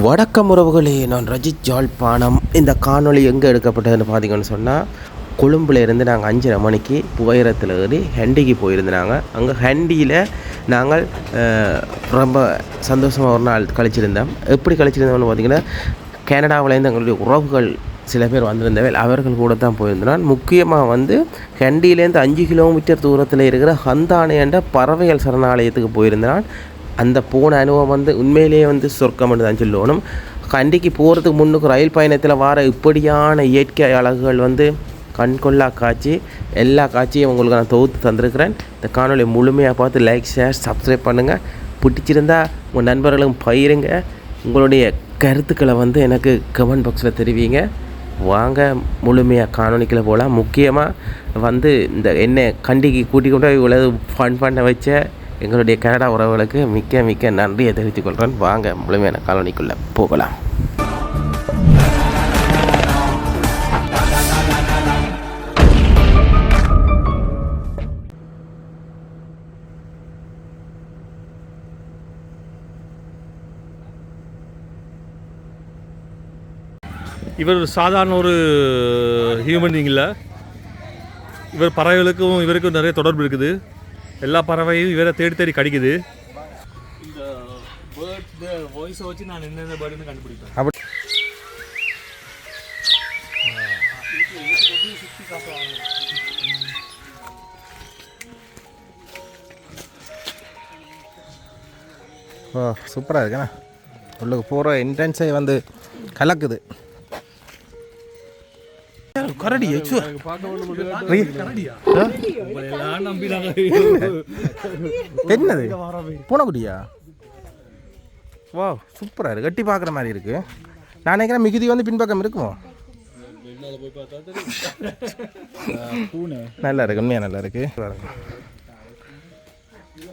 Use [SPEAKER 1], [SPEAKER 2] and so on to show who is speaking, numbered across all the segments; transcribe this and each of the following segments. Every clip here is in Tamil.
[SPEAKER 1] வணக்கம் உறவுகளே நான் ரஜித் ஜாழ்ப்பாணம் இந்த காணொளி எங்கே எடுக்கப்பட்டதுன்னு பார்த்தீங்கன்னு சொன்னால் கொழும்புல இருந்து நாங்கள் அஞ்சரை மணிக்கு புகையிரத்தில் ஏறி ஹண்டிக்கு போயிருந்தாங்க. அங்கே ஹண்டியில் நாங்கள் ரொம்ப சந்தோஷமாக ஒரு நாள் கழிச்சிருந்தோம். எப்படி கழிச்சிருந்தோம்னு பார்த்தீங்கன்னா கனடாவிலேருந்து எங்களுடைய உறவுகள் சில பேர் வந்திருந்தவர்கள் அவர்கள் கூட தான் போயிருந்தனால் முக்கியமாக வந்து ஹண்டியிலேருந்து அஞ்சு கிலோமீட்டர் தூரத்தில் இருக்கிற ஹந்தானை என்ற பறவைகள் சரணாலயத்துக்கு போயிருந்தனால் அந்த போன அனுபவம் வந்து உண்மையிலேயே வந்து சொர்க்கம்னு தான் சொல்லணும் கண்டிக்கு போகிறதுக்கு முன்னுக்கு ரயில் பயணத்தில் வர இப்படியான இயற்கை அழகுகள் வந்து கண்கொள்ளா காட்சி எல்லா காட்சியும் உங்களுக்கு நான் தொகுத்து தந்திருக்கிறேன். இந்த காணொலி முழுமையாக பார்த்து லைக் ஷேர் சப்ஸ்கிரைப் பண்ணுங்கள் பிடிச்சிருந்தா உங்கள் நண்பர்களும் பயிருங்க உங்களுடைய கருத்துக்களை வந்து எனக்கு கமெண்ட் பாக்ஸில் தெரிவிங்க. வாங்க முழுமையாக காணொலிக்கில் போகலாம் முக்கியமாக வந்து இந்த என்ன கண்டிக்கு கூட்டிக் கொண்டு போய் இவ்வளவு ஃபன் பண்ண வச்ச எங்களுடைய கனடா உறவுகளுக்கு மிக்க மிக்க நன்றியை தெரிவித்துக் கொள்கிறேன். வாங்க முழுமையான காலனிக்குள்ளே போகலாம்.
[SPEAKER 2] இவர் சாதாரண ஒரு ஹியூமன் இல்லை. இவர் பறவைகளுக்கும் இவருக்கும் நிறைய தொடர்பு இருக்குது. எல்லா பறவையும் இவரை தேடி தேடி கடிக்குது. இந்த பேர்ட் வாய்ஸை வச்சு நான் என்னென்ன பேர்டுன்னு கண்டுபிடிப்பேன்.
[SPEAKER 1] அப்படி. ஓ சூப்பராக இருக்குண்ணா. உள்ளுக்கு போகிற என்ட்ரன்ஸே வந்து கலக்குது. கரடி என்னது? பூனைக்குட்டியா? வா சூப்பராக இருக்கு. கட்டி பார்க்குற மாதிரி இருக்கு. நான் நினைக்கிறேன் மிகுதி வந்து பின்பக்கம் இருக்குமோ? நல்லா இருக்கு உண்மையாக நல்லா இருக்கு.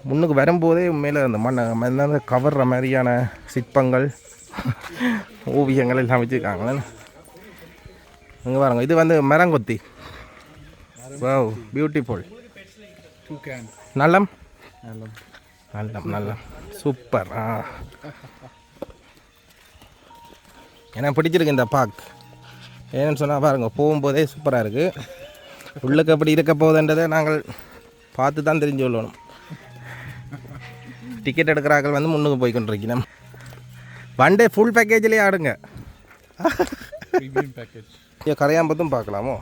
[SPEAKER 1] முன்னுக்கு வரும்போதே உண்மையில் அந்த மண்ணை கவர்ற மாதிரியான சிற்பங்கள் ஓவியங்கள் எல்லாம் வச்சுருக்காங்க இங்கே பாருங்க இது வந்து மரங்கொத்தி. வாவ் பியூட்டிஃபுல் நல்லம்? நல்லம். நல்லம் சூப்பர் ஆ. எனக்கு பிடிச்சிருக்கு இந்த பார்க் ஏன்னு சொன்னால் பாருங்க போகும்போதே சூப்பராக இருக்குது உள்ளுக்கு எப்படி இருக்க போகுதுன்றதை நாங்கள் பார்த்து தான் தெரிஞ்சு கொள்ளணும். டிக்கெட் எடுக்கிறார்கள் வந்து முன்னுக்கு போய் கொண்டிருக்கணும் ஒன் டே ஃபுல் பேக்கேஜ்லேயே ஆடுங்க. இங்கே கரையாம்பத்தும் பார்க்கலாமோ?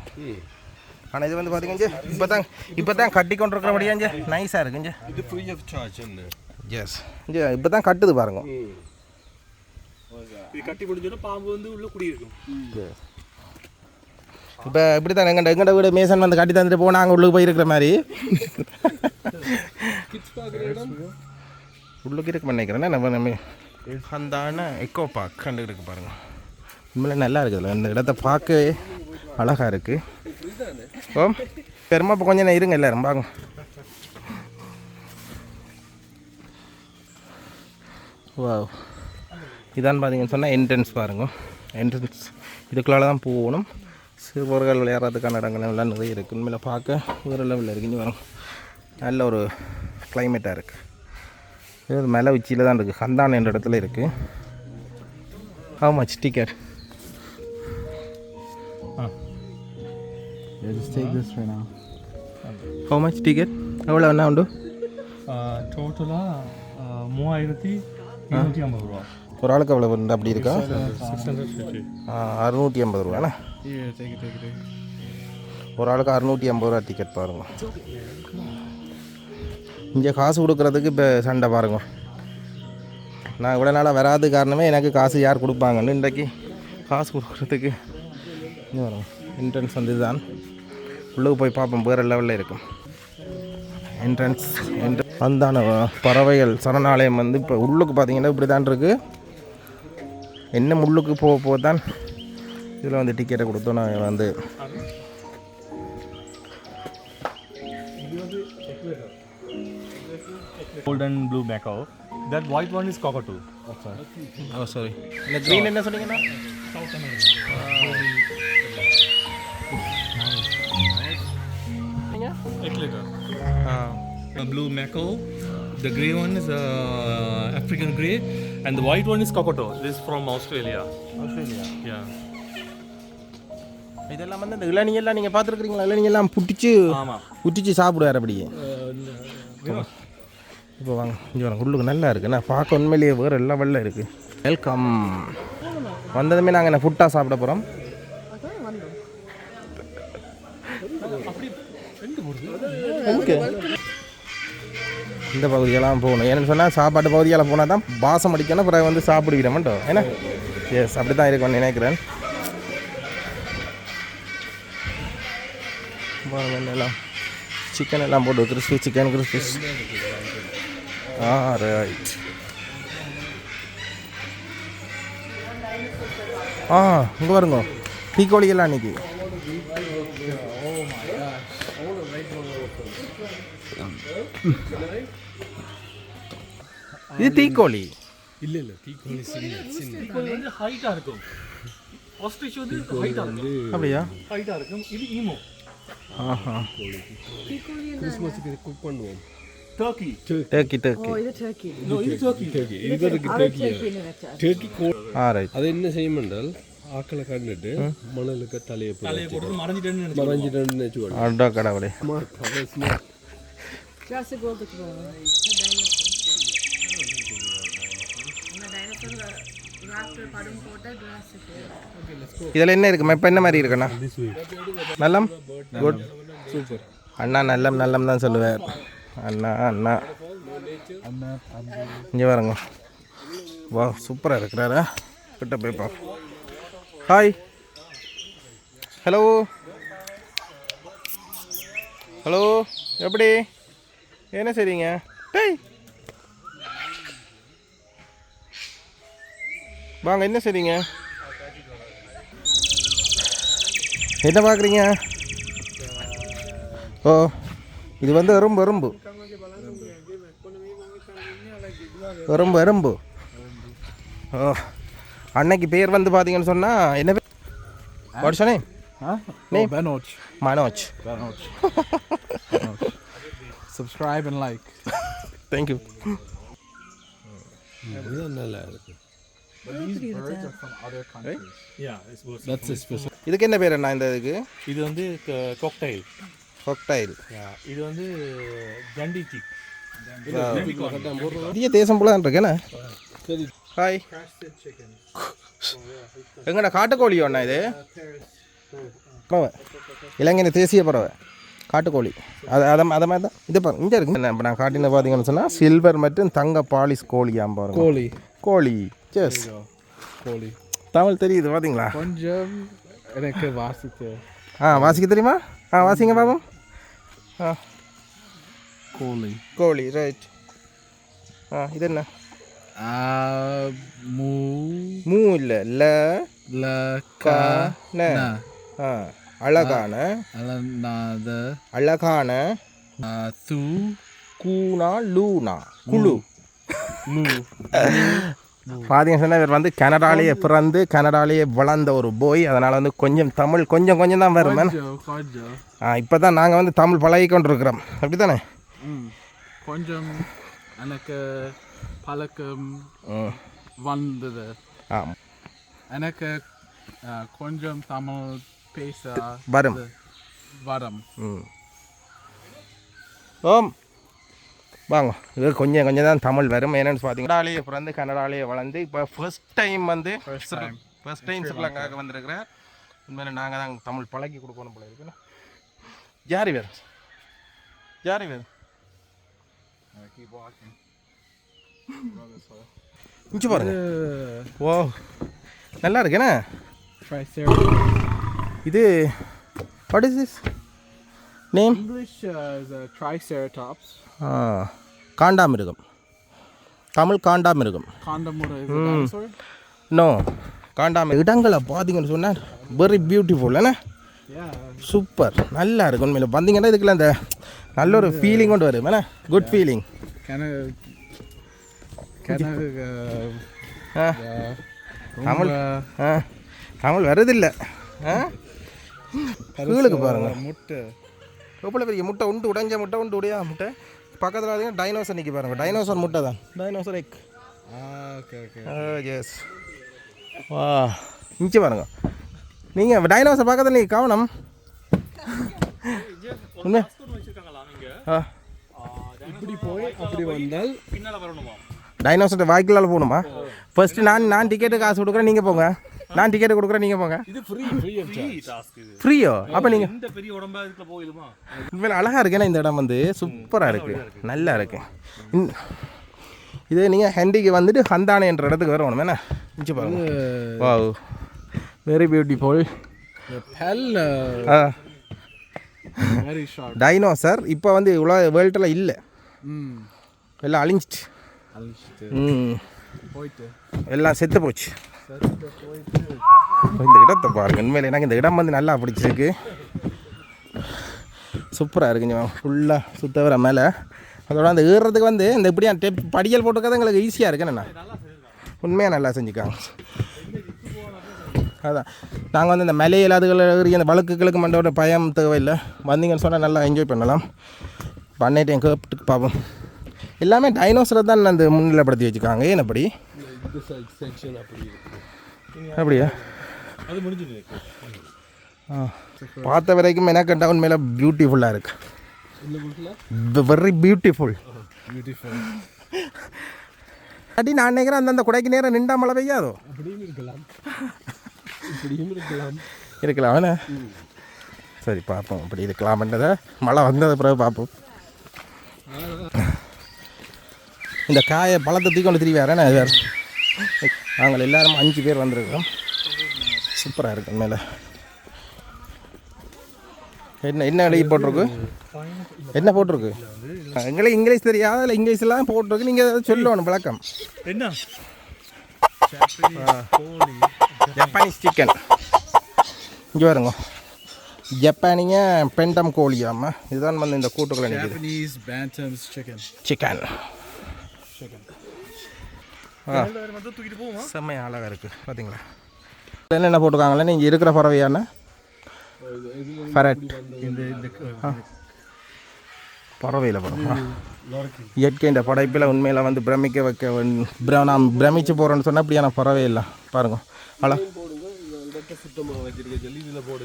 [SPEAKER 1] ஆனால் இது வந்து பார்த்தீங்க இப்போ தான் இப்போ தான் கட்டி கொண்டிருக்கிறபடியா நைஸாக இருக்குங்க
[SPEAKER 3] இது ஃப்ரீ ஆஃப் சார்ஜ்
[SPEAKER 1] எஸ் இங்கே இப்போ தான் கட்டுது பாருங்க.
[SPEAKER 2] இது கட்டி முடிஞ்சோன்னா பாம்பு வந்து உள்ள குடியிருக்கும்.
[SPEAKER 1] இப்போ இப்படி தான் எங்கள்ட எங்கள்ட வீடு மேசன் வந்து கட்டி தந்துட்டு போனால் அங்கே உள்ளுக்கு போய் இருக்கிற மாதிரி உள்ளுக்கு இருக்க நினைக்கிறேன் நம்ம நம்ம அந்தான எக்கோ பார்க் கண்டு இருக்கு பாருங்க. உண்மையில நல்லா இருக்குதுல்ல இந்த இடத்த பார்க்கவே அழகாக இருக்குது ஓ பெருமா இப்போ கொஞ்சம் நேரம் இருங்க எல்லாரும் பாருங்க வா இதான் பார்த்தீங்கன்னு சொன்னால் என்ட்ரன்ஸ் பாருங்க. என்ட்ரன்ஸ் இதுக்குள்ளால தான் போகணும். சிறுவர்கள் விளையாடுறதுக்கான இடங்கள் எல்லாம் நிறைய இருக்குது உண்மையில் பார்க்க வேறு லெவலில் இருக்குன்னு வரும். நல்ல ஒரு கிளைமேட்டாக இருக்குது இது ஒரு மலை உச்சியில் தான் இருக்குது ஹந்தான் என்ற இடத்துல இருக்குது how much ticket
[SPEAKER 3] just take this right now.
[SPEAKER 1] How much ticket எவ்வளோ என்ன உண்டு?
[SPEAKER 2] டோட்டலாக மூவாயிரத்தி இருநூற்றி ஐம்பது ரூபா.
[SPEAKER 1] ஒரு ஆளுக்கு எவ்வளோ அப்படி இருக்கா? அறுநூற்றி ஐம்பது ரூபாண்ணா ஒரு ஆளுக்கு அறுநூற்றி ஐம்பது ரூபா டிக்கெட் பாருங்க. இங்கே காசு கொடுக்குறதுக்கு இப்போ சண்டை பாருங்க. நான் இவ்வளோ நாளாக வராது காரணமே எனக்கு காசு யார் கொடுப்பாங்கன்னு இன்றைக்கு காசு கொடுக்குறதுக்கு இங்க பாருங்க. என்ட்ரன்ஸ் வந்து இதுதான். உள்ளுக்கு போய் பார்ப்போம் வேறு லெவலில் இருக்கும். என்ட்ரன்ஸ் என்ட்ரன்ஸ் அந்தான பறவைகள் சரணாலயம் வந்து இப்போ உள்ளுக்கு பார்த்தீங்கன்னா இப்படி தான் இருக்குது என்ன முள்ளுக்கு போக போக தான் இதில் வந்து டிக்கெட்டை கொடுத்தோம் நான் வந்து.
[SPEAKER 2] Golden blue macaw that white one is cockatoo
[SPEAKER 1] oh sorry இந்த க்ரீன் என்ன சொன்னீங்கன்னா?
[SPEAKER 2] எயிட் லிட்டர்
[SPEAKER 1] ஆ
[SPEAKER 2] blue mako. The grey one is uh, African grey, And the white one is cocoto. This is from Australia.
[SPEAKER 1] Australia
[SPEAKER 2] Yeah.
[SPEAKER 1] இதெல்லாம் வந்து இந்த இளநியெல்லாம் நீங்கள் பார்த்துருக்குறீங்களா? இளநியெல்லாம் புட்டிச்சு
[SPEAKER 2] ஆமாம்
[SPEAKER 1] புட்டிச்சு சாப்பிடுவார் அப்படியே. இப்போ வாங்க. இங்கே வாங்க. உள்ளுக்கு நல்லா இருக்குண்ணா பார்க்க உண்மையிலேயே வேறு எல்லாம் வெள்ளம் இருக்குது வெல்கம் வந்ததுமே நாங்கள் என்ன ஃபுட்டாக சாப்பிட போகிறோம் இந்த பகுதியெல்லாம் போகணும். ஏன்னு சொன்னால் சாப்பாட்டு பகுதியால் போனால் தான் பாசம் அடிக்கணும் பிறகு வந்து சாப்பிடுவிட மாட்டோம். ஏன்னா எஸ் அப்படி தான் இருக்கும்னு நினைக்கிறேன். எல்லாம் சிக்கன் எல்லாம் போட்டு கிறிஸ்பி சிக்கன் கிறிஸ்பி ஆ ரைட் ஆ இங்கே வருங்க தீக்கோழி எல்லாம் அன்னைக்கு. இது தீக்கோழி
[SPEAKER 3] இல்லை இல்லை தீக்கோழி சின்ன சின்ன
[SPEAKER 2] இது வந்து ஹைட்டாக இருக்கும் ஆஸ்ட்ரிச் வந்து ஹைட்டாக இருக்கும்
[SPEAKER 1] அப்படியா
[SPEAKER 2] ஹைட்டாக இருக்கும் இது ஈமோ
[SPEAKER 1] ஆஹா
[SPEAKER 3] கிறிஸ்மஸுக்கு இது குக் பண்ணுவோம்
[SPEAKER 2] டர்க்கி
[SPEAKER 1] டேக்கி டேக்கி
[SPEAKER 4] இது turkey.
[SPEAKER 2] No, இது டர்க்கி
[SPEAKER 3] டேர்க்கி இதுக்கு டேர்க்கியா டேர்க்கி கோ
[SPEAKER 1] ஆ ரைட்
[SPEAKER 3] அது என்ன செய்யும் என்றால் ஆக்களை கண்டுட்டு மணலுக்கு தலையை
[SPEAKER 2] தலையை போட்டு
[SPEAKER 4] Classic World of
[SPEAKER 1] இதில் என்ன இருக்குமா? இப்போ என்ன மாதிரி இருக்குண்ணா? நல்லம்? குட்
[SPEAKER 3] சூப்பர்
[SPEAKER 1] அண்ணா நல்லம் நல்லம் தான் சொல்லுவார் அண்ணா அண்ணா. இங்கே வரங்க வா சூப்பராக இருக்கிறாரா? கிட்ட போய் பா ஹாய் ஹலோ ஹலோ எப்படி? என்ன செய்றீங்க டேய் வாங்க என்ன செய்றீங்க என்ன பார்க்குறீங்க ஓ இது வந்து எறும்பு எறும்பு எறும்பு எறும்பு ஓ அன்னைக்கு பேர் வந்து பார்த்தீங்கன்னு சொன்னால் என்ன பேர் வாட் சொன்னேன்
[SPEAKER 5] Huh?
[SPEAKER 1] Name?
[SPEAKER 5] Oh, Benoj.
[SPEAKER 1] Manoj
[SPEAKER 5] Benoj. Subscribe and like.
[SPEAKER 1] Thank you
[SPEAKER 3] நல்லா இருக்கு
[SPEAKER 5] These birds are from other countries.
[SPEAKER 2] Yeah, it's worth it.
[SPEAKER 3] That's special
[SPEAKER 1] இதுக்கு என்ன பேர் என்ன இந்த இதுக்கு?
[SPEAKER 2] இது வந்து காக்டைல்
[SPEAKER 1] கொக்டைல்
[SPEAKER 2] இது வந்து ஜண்டி சிக்
[SPEAKER 1] பெரிய தேசம் போல தான் இருக்கேண்ணே ஹாய் எங்கடா காட்டுக்கோழி ஒன்றா இது பறவை இலங்கையின் தேசிய பறவை காட்டுக்கோழி. அது அதை அதை மாதிரி தான். இது பாருங்க இங்கே இருக்கு. என்ன இப்போ நான் காட்டின பார்த்தீங்கன்னு சொன்னால் சில்வர் மற்றும் தங்க பாலிஸ் கோழியாம் பாருங்க.
[SPEAKER 3] கோழி.
[SPEAKER 1] கோழி. ஜெஸ்
[SPEAKER 3] கோழி.
[SPEAKER 1] தமிழ் தெரியுது பார்த்தீங்களா
[SPEAKER 5] கொஞ்சம் எனக்கு வாசிக்க
[SPEAKER 1] ஆ வாசிக்க தெரியுமா? ஆ வாசிங்க பாப்போம் ஆ.
[SPEAKER 5] கோழி.
[SPEAKER 1] கோழி ரைட் ஆ இது என்ன?
[SPEAKER 5] மூ.
[SPEAKER 1] மூ இல்லை ல
[SPEAKER 5] ல
[SPEAKER 1] க ஆ. அழகான
[SPEAKER 5] அலநாத
[SPEAKER 1] அழகான
[SPEAKER 5] து
[SPEAKER 1] கூனா லூனா. குழு.
[SPEAKER 5] லு.
[SPEAKER 1] பாத்தீங்க சொன்னா இவர் வந்து கனடாலேயே பிறந்து கனடாலேயே வளர்ந்த ஒரு போய் அதனால் வந்து கொஞ்சம் தமிழ் கொஞ்சம் கொஞ்சம் தான் வரும். இப்போ தான் நாங்கள் வந்து தமிழ் பழகி இருக்கிறோம் அப்படி தானே
[SPEAKER 5] கொஞ்சம் எனக்கு பழக்கம் வந்தது.
[SPEAKER 1] ஆ
[SPEAKER 5] எனக்கு கொஞ்சம் தமிழ்
[SPEAKER 1] வரம் ம் ஓம் வாங்க. இது கொஞ்சம் கொஞ்சம் தான் தமிழ் வரும். என்னென்னு பார்த்தீங்கன்னா பிறந்து கனடாலேயே வளர்ந்து இப்போ ஃபர்ஸ்ட் டைம் வந்து. ஃபர்ஸ்ட் டைம் ஸ்ரீலங்காவுக்கு வந்திருக்கிறார் உண்மையில நாங்கள் தான் தமிழ் பழகி கொடுக்கணும் போல இருக்குண்ணா யார் வேறு யார் வேறு இஞ்சி பாருங்க. ஓ நல்லா இருக்கேண்ணே. இது what is this name
[SPEAKER 5] a Triceratops.
[SPEAKER 1] காண்டாமிருகம். தமிழ் காண்டாமிருகம்.
[SPEAKER 5] dinosaur.
[SPEAKER 1] நோ காண்டாம இடங்களை பார்த்தீங்கன்னு சொன்னால் வெரி பியூட்டிஃபுல் என்ன. சூப்பர் நல்லா இருக்கும் உண்மையில். வந்தீங்கன்னா இதுக்குள்ள அந்த நல்ல ஒரு ஃபீலிங் கொண்டு வரும். என்ன? Good feeling.
[SPEAKER 5] Uh, uh,
[SPEAKER 1] Tamil Tamil வருதில்லை ஆ? கீழுக்கு பாருங்க.
[SPEAKER 5] முட்டை.
[SPEAKER 1] எவ்வளோ பெரிய முட்டை உண்டு உடைஞ்ச முட்டை உண்டு உடையா முட்டை. பக்கத்தில் பார்த்தீங்கன்னா டைனோசர் நிற்கி பாருங்க. டைனோசர் முட்டை தான். Dinosaur egg
[SPEAKER 5] okay, okay.
[SPEAKER 1] Yes வா இங்கே பாருங்க. நீங்கள் டைனோசர் பக்கத்தில் நீ கவனம். உண்மை ஆ.
[SPEAKER 3] இப்படி போய் அப்படி வந்தால்
[SPEAKER 2] பின்னால வரணுமா
[SPEAKER 1] டைனோசர் வாய்க்குள்ளால போகணுமா? ஃபர்ஸ்ட் நான் நான் டிக்கெட்டு காசு கொடுக்குறேன் நீங்கள் போங்க. நான் டிக்கெட்டு கொடுக்குறேன் நீங்கள் போங்க.
[SPEAKER 3] இது ஃப்ரீ ஃப்ரீ
[SPEAKER 2] டாஸ்க் இது.
[SPEAKER 1] ஃப்ரீயோ அப்போ நீங்கள்
[SPEAKER 2] இந்த பெரிய உடம்பா இதுக்குள்ள போயிடுமா?
[SPEAKER 1] உண்மையில அழகாக இருக்கு ஏன்னா இந்த இடம் வந்து சூப்பராக இருக்குது நல்லா இருக்கு. இந்த- இதே நீங்கள் ஹண்டிக்கு வந்துட்டு ஹந்தானேன்ற இடத்துக்கு வரணும் என்ன? இஞ்சி பாருங்க. Wow very beautiful
[SPEAKER 5] The Pell,
[SPEAKER 1] ஆ.
[SPEAKER 5] very sharp.
[SPEAKER 1] டைனோசர் இப்போ வந்து உலக வேர்ல்டில் இல்லை. எல்லாம் அழிஞ்சிட்டு. ம்.
[SPEAKER 5] போயிட்டு.
[SPEAKER 1] எல்லாம் செத்து போச்சு. இந்த இடத்தை பாருங்க. உண்மையில் எனக்கு இந்த இடம் வந்து நல்லா பிடிச்சிருக்கு. சூப்பராக இருக்குங்க ஃபுல்லாக சுத்த வர மேலே. அதோட அந்த ஏறுறதுக்கு வந்து இந்த இப்படியா டெப் படியல் போட்டுக்கிறது எங்களுக்கு ஈஸியாக இருக்கு. உண்மையாக நல்லா செஞ்சுக்காங்க அதான். நாங்கள் வந்து இந்த மலை அதுகள் ஏறி அந்த வழக்குகளுக்கு மண்டோட பயம் தேவையில்லை. வந்தீங்கன்னு சொன்னால் நல்லா என்ஜாய் பண்ணலாம். பண்ணிட்டு என் கேப்ட்டுக்கு பார்ப்போம் எல்லாமே டைனோசரை தான் அந்த முன்னிலைப்படுத்தி வச்சுருக்காங்க. ஏன் அப்படி? அப்படியா?
[SPEAKER 2] அது முடிஞ்சது
[SPEAKER 1] ஆ. பார்த்த வரைக்கும் எனக்கு உண்மையில பியூட்டிஃபுல்லாக இருக்கு. வெரி பியூட்டிஃபுல்
[SPEAKER 5] பியூட்டிஃபுல்
[SPEAKER 1] அடி நான் நினைக்கிறேன் அந்தந்த குடைக்கு நேரம் நின்றா மழை பெய்யாதோ?
[SPEAKER 3] அப்படியும் இருக்கலாம். இப்படியும் இருக்கலாம்.
[SPEAKER 1] இருக்கலாம் சரி பார்ப்போம். அப்படி இருக்கலாம்ன்றதை மழை வந்தது பிறகு பார்ப்போம். இந்த காயை பழத்தை தூக்கொண்டு திரும்பி வரேன் வேறு நாங்கள் எல்லாரும் அஞ்சு பேர் வந்திருக்கிறோம். சூப்பராக இருக்கு உண்மையில என்ன என்ன எழுதி போட்டிருக்கு? என்ன போட்டிருக்கு? எங்களுக்கு இங்கிலீஷ் தெரியாத இல்லை இங்கிலீஷ்லாம் போட்டிருக்கு. நீங்கள் ஏதாவது சொல்லணும் விளக்கம்.
[SPEAKER 2] என்ன?
[SPEAKER 1] ஜப்பானீஸ் சிக்கன் இங்கே வருங்க ஜப்பானிங்க பெண்டம் கோழியாம்மா இதுதான் வந்து இந்த கூட்டுக்குள்ள. சிக்கன்
[SPEAKER 2] வந்து தூக்கிட்டு போவோமா
[SPEAKER 1] செம்மையாக அழகாக இருக்குது பார்த்தீங்களா என்னென்ன போட்டிருக்காங்களே நீங்கள் இருக்கிற பறவையான
[SPEAKER 2] இந்த
[SPEAKER 1] பறவையில் பறவை. இயற்கை இந்த படைப்பில் உண்மையில் வந்து பிரமிக்க வைக்க நாம் பிரமிச்சு போகிறோன்னு சொன்னால் இப்படியான பறவை இல்லை. பாருங்க.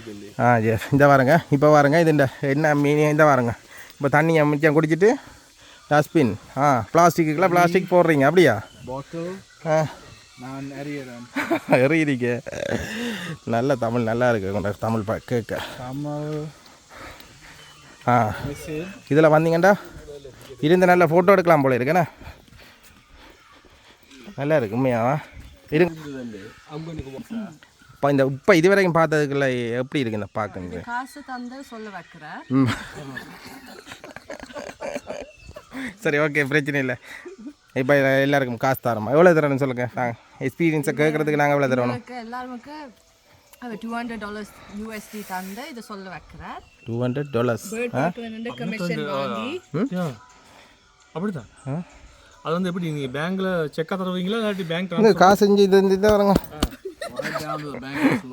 [SPEAKER 3] சொல்லி
[SPEAKER 1] ஆ எஸ் இந்த வாருங்க. இப்போ வாருங்க. இது இந்த என்ன மீன் இந்த வாருங்க. இப்போ தண்ணியை மிச்சம் குடிச்சிட்டு டஸ்ட்பின் ஆ பிளாஸ்டிக்குக்கெல்லாம் பிளாஸ்டிக் போடுறீங்க அப்படியா. ஆ
[SPEAKER 5] நான்
[SPEAKER 1] எறிகிறீங்க நல்ல தமிழ் நல்லா இருக்கு தமிழ் பா கேட்க
[SPEAKER 5] தமிழ்
[SPEAKER 1] ஆ. இதில் வந்தீங்கண்டா இருந்து நல்ல ஃபோட்டோ எடுக்கலாம் போல இருக்குண்ணே நல்லா இருக்கு உண்மையாவா இருங்க
[SPEAKER 3] அம்பனுக்கு
[SPEAKER 1] இப்போ இந்த இப்போ இது வரைக்கும் பார்த்ததுக்குள்ள எப்படி இருக்கு இந்த பார்க்குங்க
[SPEAKER 4] காசு தந்து சொல்ல வைக்கிற
[SPEAKER 1] ம் சரி ஓகே பிரச்சனை இல்லை. இப்போ எல்லாருக்கும் காசு தரோமா? எவ்வளோ தரணும்னு சொல்லுங்கள் நாங்கள் எக்ஸ்பீரியன்ஸை கேட்குறதுக்கு நாங்கள் எவ்வளோ தரணும்?
[SPEAKER 4] உங்களுக்கு எல்லாருமுக்கு டூ ஹண்ட்ரட் டாலர்ஸ் யூஎஸ்டி தந்து இதை சொல்ல வைக்கிறார்.
[SPEAKER 1] டூ ஹண்ட்ரட் டாலர்ஸ்
[SPEAKER 4] கமிஷன் வாங்கி.
[SPEAKER 2] அப்படிதான் அது வந்து எப்படி நீங்க பேங்க்ல செக்கா தருவீங்களா இல்லாட்டி பேங்க்
[SPEAKER 1] காசு செஞ்சு இது இந்த இதை வரங்க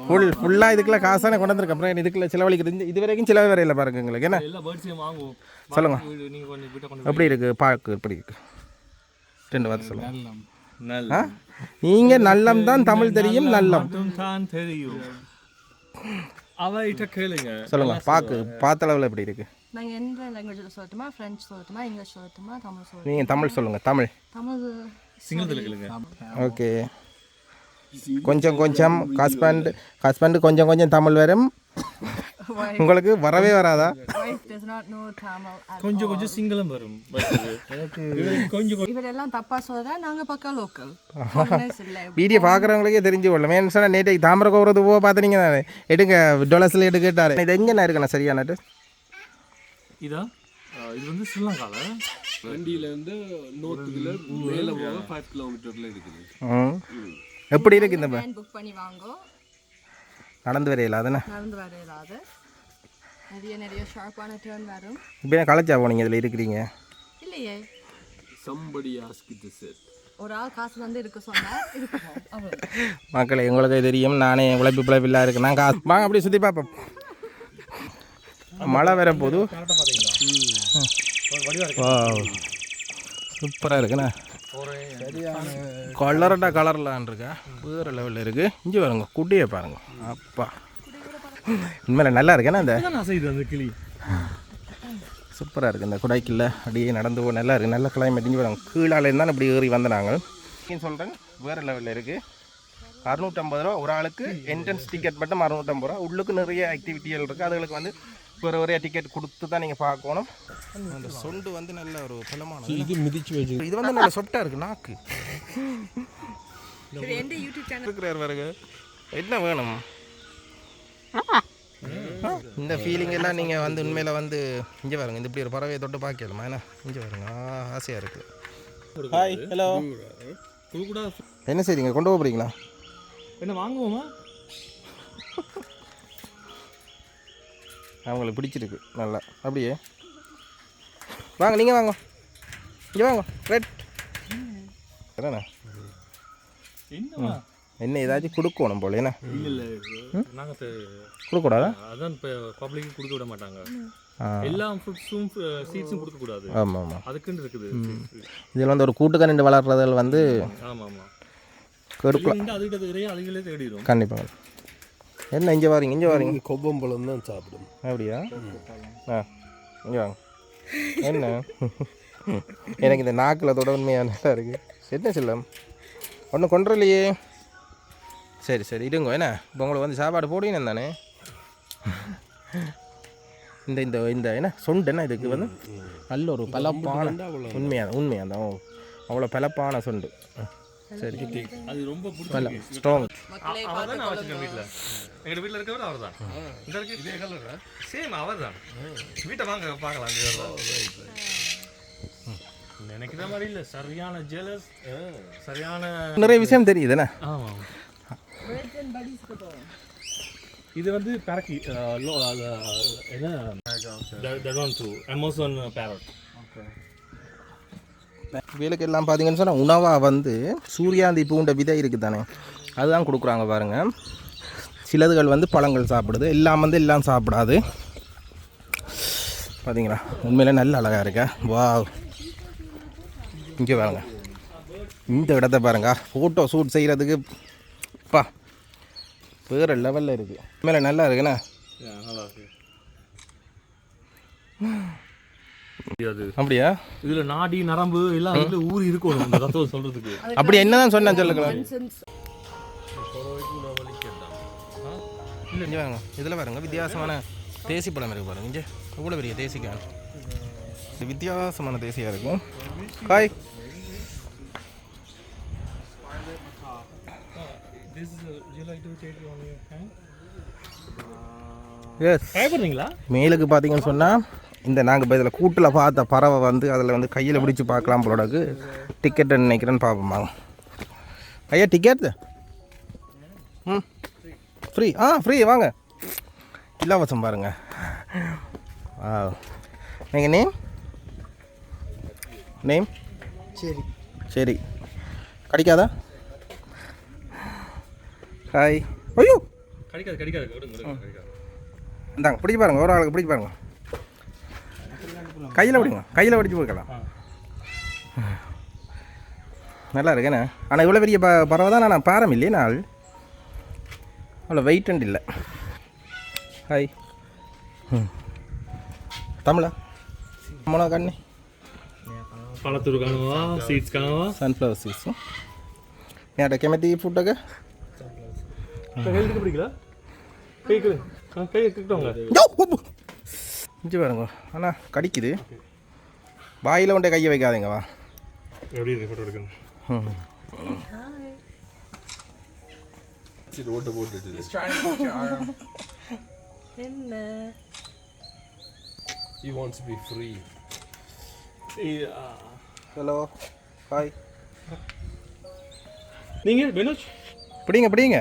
[SPEAKER 1] ஃபுல் ஃபுல்லாக இதுக்குள்ள காசான கொண்டு வந்திருக்கேன் அப்புறம் இதுக்குள்ள செலவழிக்கிறது இந்த- இது வரைக்கும் செலவு வரையில பாருங்க எங்களுக்கு. என்ன? சொல்லுங்க.
[SPEAKER 2] நீங்க
[SPEAKER 1] எப்படி இருக்கு? பார்க்கு எப்படி இருக்கு? ரெண்டு வார்த்தை சொல்லுங்க. நீங்கள் நல்லம். தான் தமிழ் தெரியும் நல்லம்
[SPEAKER 2] தெரியும். அவகிட்ட கேளுங்க.
[SPEAKER 1] சொல்லுங்க பார்க்கு பார்த்தளவில் எப்படி இருக்கு?
[SPEAKER 4] நாங்கள் எந்த லாங்குவேஜில் சொல்லட்டுமா? ஃப்ரெஞ்ச் சொல்லட்டுமா? இங்கிலீஷ் சொல்லட்டுமா? தமிழ் சொல்லட்டுமா
[SPEAKER 1] நீங்கள் தமிழ் சொல்லுங்க தமிழ்.
[SPEAKER 4] தமிழ்
[SPEAKER 2] சிங்களத்தில் கேளுங்க.
[SPEAKER 1] ஓகே. கொஞ்சம் கொஞ்சம் ஹஸ்பண்ட் ஹஸ்பண்ட் கொஞ்சம் கொஞ்சம் தமிழ் வரும். உங்களுக்கு வரவே வராதா?
[SPEAKER 2] கொஞ்சம் கொஞ்சம் சிங்களம் வரும். கொஞ்சம்
[SPEAKER 4] இவர் எல்லாம் தப்பா சொல்றா நாங்க பக்கா லோக்கல்
[SPEAKER 1] வீடியோ பார்க்குறவங்களுக்கே தெரிஞ்சு கொள்ளும். ஏன்னு சொன்னால் நேற்று தாமரை கோபுரத்து போக பார்த்துனீங்க தானே? எடுங்க டொலஸில் எடுக்கிட்டாரு இது எங்கேண்ணா இருக்குண்ணா சரியானட்டு
[SPEAKER 2] இதா? இது வந்து ஸ்ரீலங்கால
[SPEAKER 3] வண்டியிலேருந்து நோர்த்துக்குள்ள மேலே போக ஃபைவ் கிலோமீட்டரில் இருக்குது.
[SPEAKER 1] எப்படி இருக்கு இந்த ப-
[SPEAKER 4] புக் பண்ணி வாங்கோ.
[SPEAKER 1] நடந்து வரையில அதுண்ணே
[SPEAKER 4] நடந்து வர இல்லாது நிறைய நிறைய ஷார்ப்பான டேர்ன் வரும்.
[SPEAKER 1] இப்போ களைச்சா போனீங்க இதில் இருக்கிறீங்க?
[SPEAKER 4] இல்லையே.
[SPEAKER 3] சம்படி ஆஸ்கிட்டு செட்
[SPEAKER 4] ஒரு ஆள் காசு வந்து இருக்க சொன்னா
[SPEAKER 1] மக்களே உங்களுக்கு தெரியும் நானே உழைப்பு பிழைப்பில்லா இருக்கு நான் காசு வாங்க அப்படியே சுற்றி பார்ப்போம் மழை வர போது சூப்பராக இருக்குண்ணே. கலரடா கலர்லான் இருக்கா வேறு லெவலில் இருக்குது இங்கே பாருங்க குட்டியை பாருங்க. அப்பா. உண்மையில நல்லா இருக்கேன்னா
[SPEAKER 2] செய்யுது அந்த? கிளி.
[SPEAKER 1] சூப்பராக இருக்குது இந்த குடைக்கில் அப்படியே நடந்து போ நல்லா இருக்குது நல்ல கிளைமேட் இங்கே பாருங்க கீழால இருந்தால் இப்படி ஏறி வந்த நாங்கள் சொல்கிறேன் வேறு லெவலில் இருக்குது அறுநூற்றம்பது ரூபா ஒரு ஆளுக்கு என்ட்ரன்ஸ் டிக்கெட் மட்டும் அறுநூற்றம்பது ரூபா. உள்ளுக்கு நிறைய ஆக்டிவிட்டிகள் இருக்குது அதுகளுக்கு வந்து வேறு ஒரே டிக்கெட் கொடுத்து தான் நீங்கள் பார்க்கணும். அந்த சொண்டு வந்து நல்ல ஒரு பலமான
[SPEAKER 3] இது மிதிச்சு வச்சு.
[SPEAKER 1] இது வந்து நல்ல சொட்டாக இருக்குது நாக்கு.
[SPEAKER 4] சரி எந்த யூடியூப் சேனல்
[SPEAKER 1] இருக்கிறார் பாருங்க. என்ன வேணும்? இந்த ஃபீலிங் எல்லாம் நீங்கள் வந்து உண்மையில் வந்து இங்கே பாருங்க. இந்த இப்படி ஒரு பறவையை தொட்டு பார்க்கலாமா? என்ன? இங்கே பாருங்க. ஆசையாக இருக்குது ஹாய் ஹலோ
[SPEAKER 2] கூட
[SPEAKER 1] என்ன செய்றீங்க? கொண்டு போக போகிறீங்களா
[SPEAKER 2] என்ன வாங்குவோமா?
[SPEAKER 1] அவங்களுக்கு பிடிச்சிருக்கு நல்லா. அப்படியே. வாங்க நீங்கள் வாங்க. இங்கே வாங்க. ரெட் என்ன
[SPEAKER 2] என்னவா
[SPEAKER 1] என்ன ஏதாச்சும் கொடுக்கணும் போல என்ன?
[SPEAKER 2] இல்ல
[SPEAKER 1] கொடுக்கூடாதா
[SPEAKER 2] அதான் இப்போ பப்ளிக்கு கொடுக்க விட மாட்டாங்க. எல்லா ஃபுட்ஸும் சீட்ஸும் கொடுக்க கூடாது
[SPEAKER 1] ஆமாம் ஆமாம்.
[SPEAKER 2] அதுக்குன்னு இருக்குது.
[SPEAKER 1] இதில் வந்து ஒரு கூட்டுக்கரண்டு வளர்றதில் வந்து
[SPEAKER 2] ஆமா ஆமா
[SPEAKER 1] கெடுக்கலாம்
[SPEAKER 2] அதுகிட்ட அதுகளே தேடிடும்
[SPEAKER 1] கண்டிப்பாக என்ன இங்கே வாரீங்க இங்கே வாரீங்க.
[SPEAKER 3] கொப்பம்பழம் தான் சாப்பிடும்.
[SPEAKER 1] அப்படியா? ஆ இங்கே வாங்க. என்ன? எனக்கு இந்த நாக்கில் தொட உண்மையாக நல்லா இருக்குது என்ன செல்லம்? ஒன்றும் கொண்டுலையே சரி சரி இருங்க என்ன? இப்போ உங்களுக்கு வந்து சாப்பாடு போடுவீங்க தானே? இந்த இந்த இந்த என்ன? சொண்டு என்ன இதுக்கு வந்து? நல்ல ஒரு பலப்பான உண்மையாக உண்மையாக தான் ஓ அவ்வளோ பலப்பான சொண்டு. சரி.
[SPEAKER 2] அது ரொம்ப
[SPEAKER 1] பல ஸ்ட்ராங்
[SPEAKER 2] அவர் தான் நான் வச்சிருக்கேன் வீட்டில் எங்கள் வீட்டில் இருக்கவர் அவர் தான் இந்த இருக்கு இதே கலர் சேம் அவர் தான் வீட்டை வாங்க பார்க்கலாம் அங்கே வருவார். நினைக்கிற மாதிரி இல்லை. சரியான ஜெலஸ் சரியான
[SPEAKER 1] நிறைய விஷயம் தெரியுது
[SPEAKER 2] ஆமாம் இது வந்து பேரக்கி என்ன? அமேசான் பேரட்
[SPEAKER 1] வேலுக்கு எல்லாம் பார்த்தீங்கன்னு சொன்னால் உணவாக வந்து சூரியாந்தி பூண்ட விதை இருக்குது தானே அதுதான் கொடுக்குறாங்க பாருங்கள் சிலதுகள் வந்து பழங்கள் சாப்பிடுது. எல்லாம் வந்து எல்லாம் சாப்பிடாது. பார்த்தீங்களா உண்மையிலே நல்ல அழகாக இருக்கா? வா இங்கே பாருங்க. இந்த இடத்த பாருங்க. ஃபோட்டோ ஷூட் செய்கிறதுக்கு பா வேறு லெவலில் இருக்குது உண்மையில நல்லா இருக்குண்ணா.
[SPEAKER 2] அது
[SPEAKER 1] அப்படியா?
[SPEAKER 2] இதுல நாடி நரம்பு எல்லாம் அதுல ஊறி இருக்கணும் இந்த தத்துவம் சொல்றதுக்கு.
[SPEAKER 1] அப்படி என்னதான் சொன்னேன் இங்கே வாங்க. இதில் பாருங்க வித்தியாசமான தேசி பழம் இருக்கு பாருங்க இங்கே. எவ்வளோ பெரிய தேசிக்கா? இது வித்தியாசமான தேசியாக இருக்கும். ஹாய் எஸ்
[SPEAKER 2] பயப்படுறீங்களா
[SPEAKER 1] மேலுக்கு பார்த்தீங்கன்னு சொன்னால் இந்த நாங்கள் இப்போ இதில் கூட்டில் பார்த்த பறவை வந்து அதில் வந்து கையில் பிடிச்சி பார்க்கலாம் போலோடக்கு டிக்கெட் நினைக்கிறேன்னு பார்ப்போம் ஐயா டிக்கெட் ம். ஃப்ரீ ஆ ஃப்ரீ வாங்க. இலவசம் பாருங்க. ஆ நீங்கள் நேம் நேம் சரி. சரி. கிடைக்காதா? ஹாய் ஐயோ!
[SPEAKER 2] கிடைக்காது கிடைக்காது.
[SPEAKER 1] இந்தாங்க பிடிச்சி பாருங்க. ஒரு ஆளுக்கு பிடிச்சி பாருங்க. கையில் பிடிங்க. கையில் பிடிச்சி போய்க்கலாம் நல்லா இருக்குண்ணே ஆனால் இவ்வளோ பெரிய ப பறவை தான் நான் பாரம் இல்லையே நாள் அவ்வளோ வெயிட் அண்ட் இல்லை. ஹாய் ம். தமிழா? மொளா கண்ணி.
[SPEAKER 2] பழத்தூர் காணுவா சீட்ஸ் காணுவா
[SPEAKER 1] சன்ஃப்ளவர் சீஸும் ஏன்டா கெமத்தி ஃபுட்டக்கு
[SPEAKER 2] கை எடுக்க பிடிக்கல? கை கை கிட்டவங்க.
[SPEAKER 1] இஞ்சி பாருங்க. அண்ணா கடிக்குது. வாயில் கொண்டே கையை வைக்காதீங்க வா.
[SPEAKER 2] எப்படி இருக்கு ஃபோட்டோ எடுக்கணும்?
[SPEAKER 3] ஓட்ட போட்டுட்டு
[SPEAKER 4] என்ன?
[SPEAKER 3] He wants to be free.
[SPEAKER 1] Hello hi
[SPEAKER 2] நீங்க பெனோஜ்
[SPEAKER 1] பிடிங்க பிடிங்க.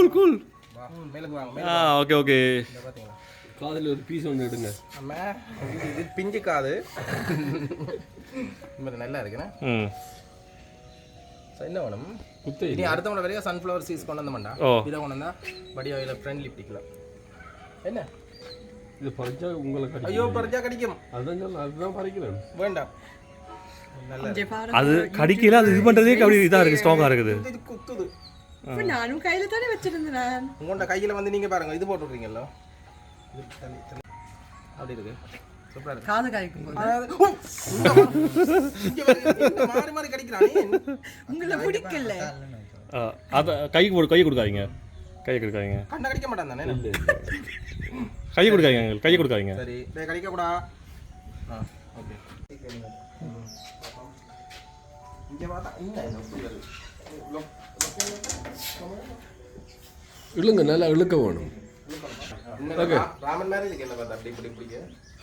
[SPEAKER 2] கூல் கூல் ஆ ஓகே ஓகே
[SPEAKER 3] காதில் ஒரு பீஸ் ஒன்று எடுங்க.
[SPEAKER 1] இது இது பிஞ்சு காது. ரொம்ப நல்லா இருக்குண்ணே.
[SPEAKER 2] ம்.
[SPEAKER 1] என்ன வேணும்?
[SPEAKER 3] குத்தை
[SPEAKER 1] இனி அடுத்தவங்கள வரையா சன்ஃப்ளவர் சீஸ் கொண்டு வந்த மாட்டா
[SPEAKER 2] ஓ.
[SPEAKER 1] இதை கொண்டு வந்தா படி ஆயில் ஃப்ரெண்ட்லி பிடிக்கலாம். என்ன?
[SPEAKER 3] இது பறிச்சா உங்களை கடிக்கும்
[SPEAKER 1] ஐயோ பறிச்சா கடிக்கும்.
[SPEAKER 3] அதான் சொல்ல அதுதான் பறிக்கிறேன்.
[SPEAKER 1] வேண்டாம்.
[SPEAKER 2] அது கடிக்கல அது இது பண்ணுறதே அப்படி இதாக இருக்குது ஸ்ட்ராங்காக இருக்குது.
[SPEAKER 1] இது குத்துது.
[SPEAKER 4] இப்ப நானும் கையில தானே வச்சிருந்தேன்?
[SPEAKER 1] உங்கள்கிட்ட கையில் வந்து நீங்கள் பாருங்க இது போட்டுருக்கீங்களோ. அப்படி இருக்கு.
[SPEAKER 4] காது காய்க்கும்
[SPEAKER 1] மாறி மாறி கடிக்கிறானே?
[SPEAKER 4] உங்களை பிடிக்கல.
[SPEAKER 2] அதை கைக்கு கையை கொடுக்காதீங்க. கையை கொடுக்காதீங்க.
[SPEAKER 1] கண்ட கடிக்க மாட்டான் தானே?
[SPEAKER 2] கையை கொடுக்காதீங்க கையை கொடுக்காதீங்க.
[SPEAKER 1] சரி டேய் கடிக்க கூடா. ஓகே. இங்க பார்த்தா என்ன இந்த புரியல்
[SPEAKER 3] இழுங்க நல்லா இழுக்க வேணும்.
[SPEAKER 1] ராமன் மாதிரி இருக்கு என்ன பார்த்தா? அப்படி இப்படி பிடிக்க.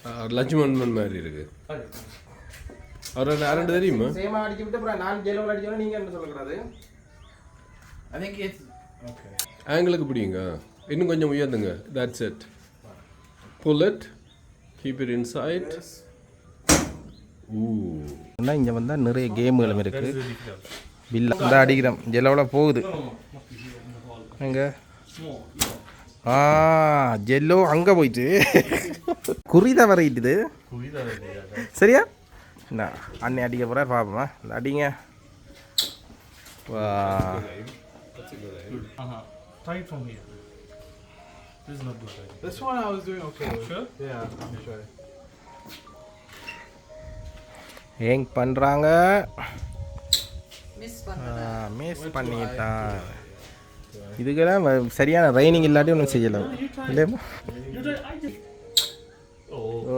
[SPEAKER 3] ஆ, லட்சுமணன் மாதிரி இருக்கு. அவர் யாருன்னு தெரியுமா?
[SPEAKER 1] சேமா அடிச்சு விட்டு அப்புறம் நான் ஜெலோவில் அடிச்சோன்னா நீங்கள் என்ன சொல்லக்கூடாது?
[SPEAKER 5] I think it's okay.
[SPEAKER 3] ஆங்கிளுக்கு பிடிங்க. இன்னும் கொஞ்சம் உயர்ந்துங்க. That's it pull it keep it inside ஊ
[SPEAKER 1] இங்கே வந்தால் நிறைய கேம்களும் இருக்குது பில்லா இந்த அடிக்கிறோம் ஜெல்லோவில் போகுது எங்க ஆ ஜெல்லோ அங்கே போயிட்டு குறி வரையிட்டுது சரியா என்ன அண்ணன் அடிக்க போகிறார் பார்ப்போமா இந்த அடிங்க வா
[SPEAKER 2] This is not good.
[SPEAKER 5] This one I was doing okay.
[SPEAKER 2] Sure?
[SPEAKER 5] Yeah, I'm sure.
[SPEAKER 1] ஏங் பண்ணுறாங்க
[SPEAKER 4] மிஸ் பண்ண
[SPEAKER 1] மிஸ் பண்ணிட்டான் இதுக்கெல்லாம் சரியான ரைனிங் இல்லாட்டி ஒன்றும் செய்யலாம் இல்லையா? ஓ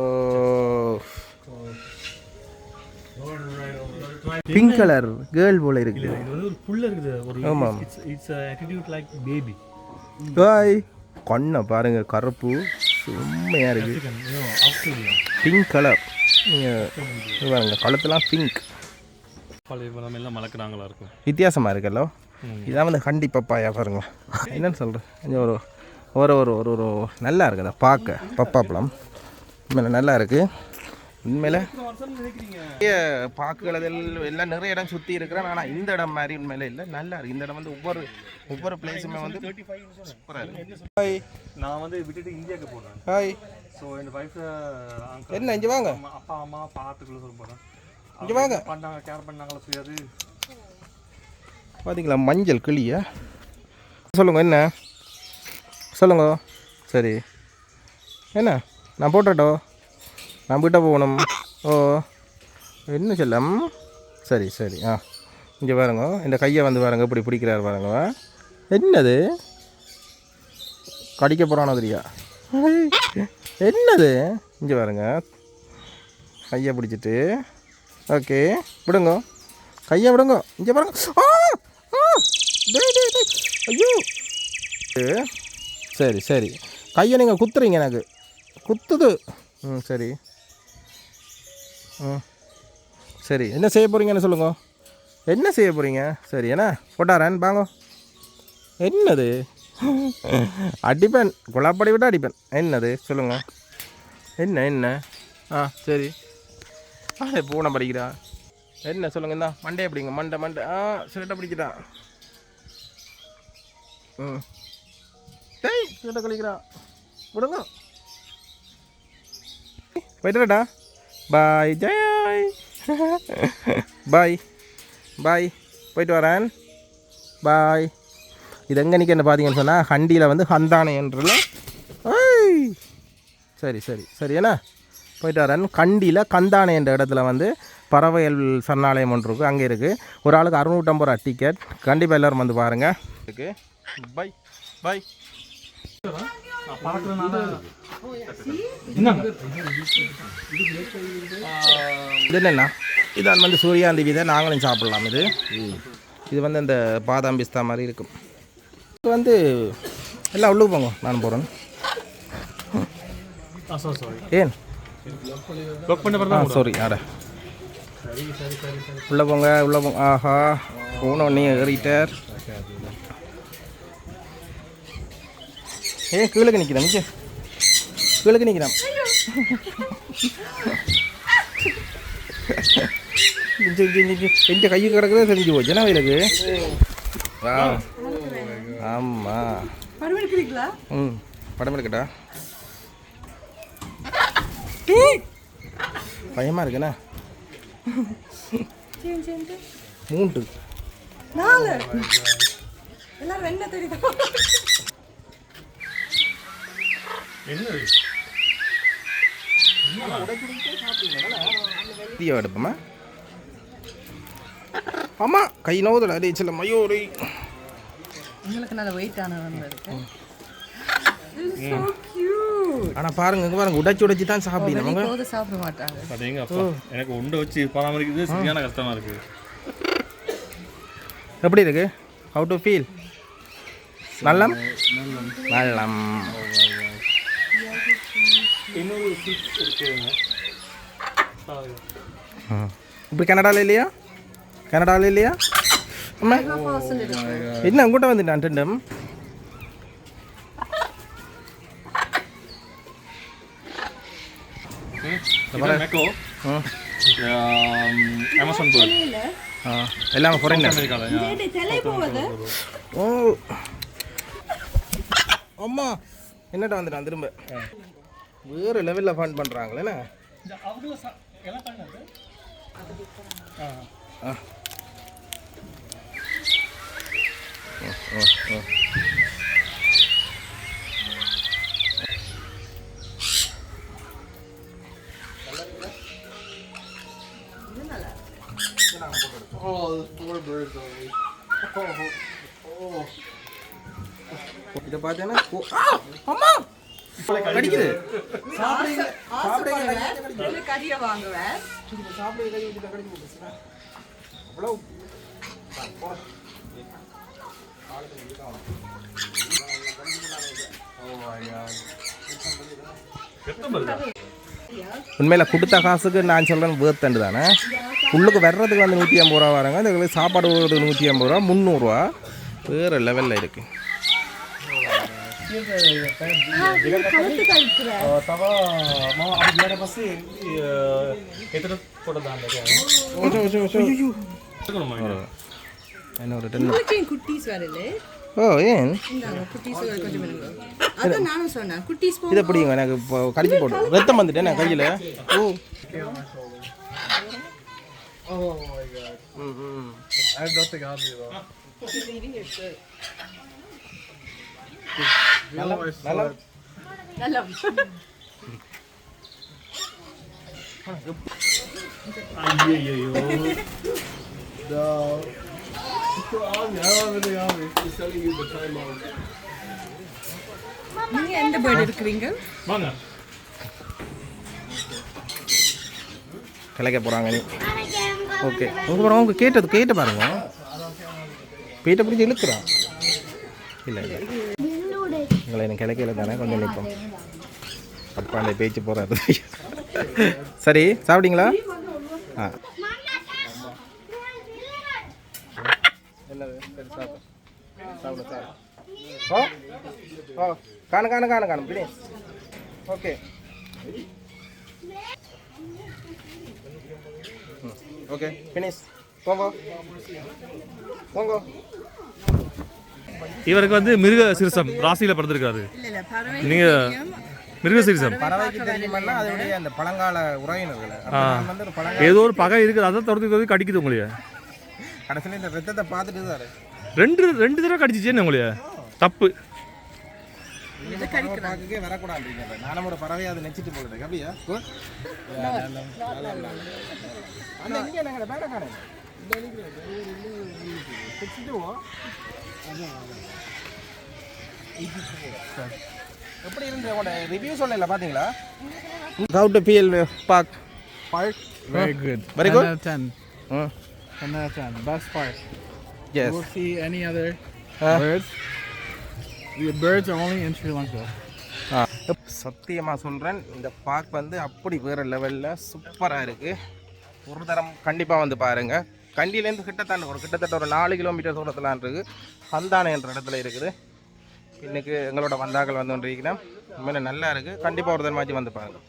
[SPEAKER 1] பிங்க் கலர் கேர்ள் போல இருக்குது.
[SPEAKER 2] இது வந்து ஒரு புல்ல இருக்குது. ஒரு
[SPEAKER 1] ஆமாம்.
[SPEAKER 2] It's it's attitude like baby
[SPEAKER 1] hi கண்ணை பாருங்க கருப்பு. செம்மையாக இருக்குது பிங்க் கலர் நீங்கள் பாருங்க கழுத்துலாம் பிங்க்
[SPEAKER 2] பழைய நம்ம எல்லாம் மலக்குறாங்களா இருக்கும்.
[SPEAKER 1] வித்தியாசமாக இருக்குல்ல. இதான் வந்து கண்டி பப்பாயா பாருங்க. என்னன்னு சொல்கிறேன் கொஞ்சம் ஒரு ஒரு ஒரு ஒரு ஒரு நல்லா இருக்குதா? பார்க்க. பப்பா பழம். உண்மையில நல்லா இருக்குது உண்மையில் நிறைய பாக்குகள் அதில் எல்லாம் நிறைய இடம் சுற்றி இருக்கிறேன். ஆனால் இந்த இடம் மாதிரி உண்மையில இல்லை. நல்லா இருக்குது இந்த இடம் வந்து ஒவ்வொரு ஒவ்வொரு பிளேஸுமே வந்து சூப்பராக இருக்கு. ஹாய்
[SPEAKER 2] நான் வந்து விட்டுட்டு இந்தியாவுக்கு போனேன்
[SPEAKER 1] ஹாய்
[SPEAKER 2] ஸோ என் வைஃப்
[SPEAKER 1] என்ன இங்கே வாங்க.
[SPEAKER 2] அப்பா அம்மா பார்த்துக்குள்ள சொல்ல போகிறேன்
[SPEAKER 1] இங்கே வாங்க.
[SPEAKER 2] பண்ணாங்க? கேர் பண்ணாங்களா செய்யாது
[SPEAKER 1] பார்த்தீங்களா மஞ்சள் கிளியா? சொல்லுங்க என்ன? சொல்லுங்க. சரி. என்ன? நான் போட்டோ நான் வீட்டை போகணும். ஓ. என்ன செல்லம்? சரி சரி. ஆ. இங்கே பாருங்க. இந்த கையை வந்து பாருங்க இப்படி பிடிக்கிறாரு பாருங்க. என்னது? கடிக்க போகிறானோ தெரியா? என்னது? இங்கே பாருங்க. கையை பிடிச்சிட்டு ஓகே விடுங்க. கையை விடுங்க. இங்கே பாருங்க. ஐயோ. சரி சரி. கையை நீங்கள் குத்துறீங்க எனக்கு. குத்துது. ம் சரி. ம். சரி என்ன செய்ய போகிறீங்கன்னு சொல்லுங்க. என்ன செய்ய போகிறீங்க சரி என்ன? போட்டாரன் பாங்க என்னது? அடிப்பேன். குழாப்படி விட்டு அடிப்பேன். என்னது? சொல்லுங்க. என்ன என்ன? ஆ சரி. ஆ பூனை படிக்கிறா. என்ன சொல்லுங்க இந்தா மண்டே பிடிங்க மண்டை மண்டை. ஆ சிரட்டை பிடிக்கிறா. ம். டேய் சிரட்டை கழிக்கிறா. விடுங்க. போயிட்டுடா பாய் ஜெய். பாய் பாய். போயிட்டு வரேன். பாய். இது எங்கே நிற்க பார்த்தீங்கன்னு சொன்னால் ஹண்டியில் வந்து ஹந்தானைன்றல ஐய் சரி சரி சரி என்ன? போயிட்டு வரேன் கண்டியில் கந்தானை என்ற இடத்துல வந்து பறவைகள் சரணாலயம் ஒன்று இருக்குது அங்கே இருக்குது ஒரு ஆளுக்கு அறுநூற்றம்பது ரூபா டிக்கெட் கண்டிப்பாக எல்லோரும் வந்து பாருங்கள் இருக்கு. பை பை இது என்னென்னா? இதான் வந்து சூரியாந்தி விதை. நாங்களும் சாப்பிடலாம் இது. இது வந்து இந்த பாதாம் பிஸ்தா மாதிரி இருக்கும் இது வந்து எல்லாம் உள்ளுக்கு போங்க. நான் போகிறேன் ஏன்?
[SPEAKER 2] லாக் பண்ண
[SPEAKER 1] ஆ சாரி ஆட. உள்ளே போங்க உள்ளே போங்க ஆஹா. போனோம் நீ ஏறிட்டார். ஏ கீழே நிற்கிறேன் நிற்க கீழே நிற்கிறேன் எந்த கையை கிடக்குறது தெரிஞ்சு போச்சு. என்ன வயலுக்கு? ஆமாம்
[SPEAKER 4] படம் எடுக்கிறீங்களா
[SPEAKER 1] ம். படம் எடுக்கட்டா? பயமாக இருக்குண்ணா மூன்று.
[SPEAKER 4] நாலு. எல்லாரும் என்ன தெரியுது?
[SPEAKER 1] எடுப்போமா? கை நோதல அடே சில மயூரி
[SPEAKER 4] உங்களுக்கு நல்ல வெயிட் ஆனவங்க இருக்கு so cute
[SPEAKER 1] ஆனா பாருங்க இங்க பாருங்க உடைச்சு உடைச்சு தான் சாப்பிடணும். அவங்க
[SPEAKER 4] போது சாப்பிட மாட்டாங்க.
[SPEAKER 2] அதேங்க அப்பா. எனக்கு உண்டை வச்சு பராமரிக்கிறது சரியான கஷ்டமா இருக்கு.
[SPEAKER 1] எப்படி இருக்கு? ஹவு டு ஃபீல் நல்லம்? நல்லம். இப்படி கனடால இல்லையா? கனடால இல்லையா? அம்மா. என்ன உங்கள்கிட்ட வந்துட்டான் ரெண்டும்?
[SPEAKER 2] மெக்கோ. அமேசான்
[SPEAKER 1] ஆ. எல்லாம்
[SPEAKER 2] அமெரிக்காவில்
[SPEAKER 1] ஓ. அம்மா என்னடா வந்துட்டான் திரும்ப வேறு லெவலில் ஃபன் பண்ணுறாங்களேண்ணே ஆ. ஓ, ஓ,
[SPEAKER 5] Oh, there's four birds only.
[SPEAKER 1] இதை பார்த்தீங்கன்னா கோ- ஆ! அம்மா! கடிக்குது.
[SPEAKER 4] கறியை வாங்குவேன்
[SPEAKER 1] அவ்வளோ உண்மையில் கொடுத்த காசுக்கு நான் சொல்கிறேன் வேர்த்தண்டு தானே உள்ளுக்கு வர்றதுக்கு வந்து நூற்றி ஐம்பது ரூபா வராங்க இந்த சாப்பாடு போடுறதுக்கு நூற்றி ஐம்பது ரூபா முந்நூறுரூவா வேறு லெவலில் இருக்குது என்ன ஒரு
[SPEAKER 4] குட்டீஸ் வரல
[SPEAKER 1] ஓ ஏன்? இதை பிடிங்க எனக்கு இப்போ கடிச்சு போட்டு. ரத்தம் வந்துட்டு என்ன கையில். ஓ.
[SPEAKER 5] Oh
[SPEAKER 4] நீங்க எந்த பேர்டு இருக்கிறீங்க
[SPEAKER 2] வாங்க.
[SPEAKER 1] கிளைக்க போகிறாங்க நீ. ஓகே உங்கள் பாருங்க உங்க கேட்டது கேட்டு பாருங்க. பீட்டை பிடிச்சி இழுக்குறான் இல்லை இல்லை. உங்களை எனக்கு கிளைக்கல தானே கொஞ்சம் நிற்போம் அப்பா அந்த பேச்சு போகிறாரு சரி சாப்பிட்டீங்களா? ஆ என்னது சரி சாப்பிடு சாப்பிடு சாப்பிடு ஓ ஓ காணு காணு காணு காணு பிடி ஓகே ஓகே ஃபினிஷ் போங்க போங்க
[SPEAKER 2] இவருக்கு வந்து மிருக சிறுசம் ராசியில பிறந்திருக்காரு. நீங்க மிருக சிறுசம்
[SPEAKER 1] அதோடைய அந்த பழங்கால உறவினர்கள்
[SPEAKER 2] ஏதோ ஒரு பகை இருக்குது அதை தொடர்ந்து கடிக்குது உங்களைய.
[SPEAKER 1] கடைசியில் இந்த ரத்தத்தை பார்த்துட்டு தான்
[SPEAKER 2] ரெண்டு ரெண்டு தடவை கடிச்சிச்சேன்னு உங்களைய? தப்பு.
[SPEAKER 1] நானும் ஒரு பறவை அதை நெச்சிட்டு போகுது அப்படியா எப்படி இருந்து உங்களோட ரிவ்யூ சொல்லல பாத்தீங்களா? How do feel park.
[SPEAKER 5] Very 10
[SPEAKER 1] good?
[SPEAKER 5] out of 10.
[SPEAKER 1] ம்
[SPEAKER 5] 10 out of 10. Best
[SPEAKER 1] yes
[SPEAKER 5] We'll see any other
[SPEAKER 1] Huh?
[SPEAKER 5] birds. The birds are only in Sri Lanka.
[SPEAKER 1] சத்தியமாக சொல்கிறேன் இந்த பார்க் வந்து அப்படி வேறு லெவலில் சூப்பராக இருக்குது ஒரு தரம் கண்டிப்பாக வந்து பாருங்கள் கண்டியிலேருந்து கிட்டத்தட்ட ஒரு கிட்டத்தட்ட ஒரு நாலு கிலோமீட்டர் தூரத்தில் இருக்குது ஹந்தானே என்ற இடத்துல இருக்குது. இன்னைக்கு எங்களோட வந்தாக்கள் வந்து கொண்டிருக்கிறேன். உண்மையில நல்லா இருக்குது கண்டிப்பாக ஒரு தரமாச்சும் வந்து பாருங்கள்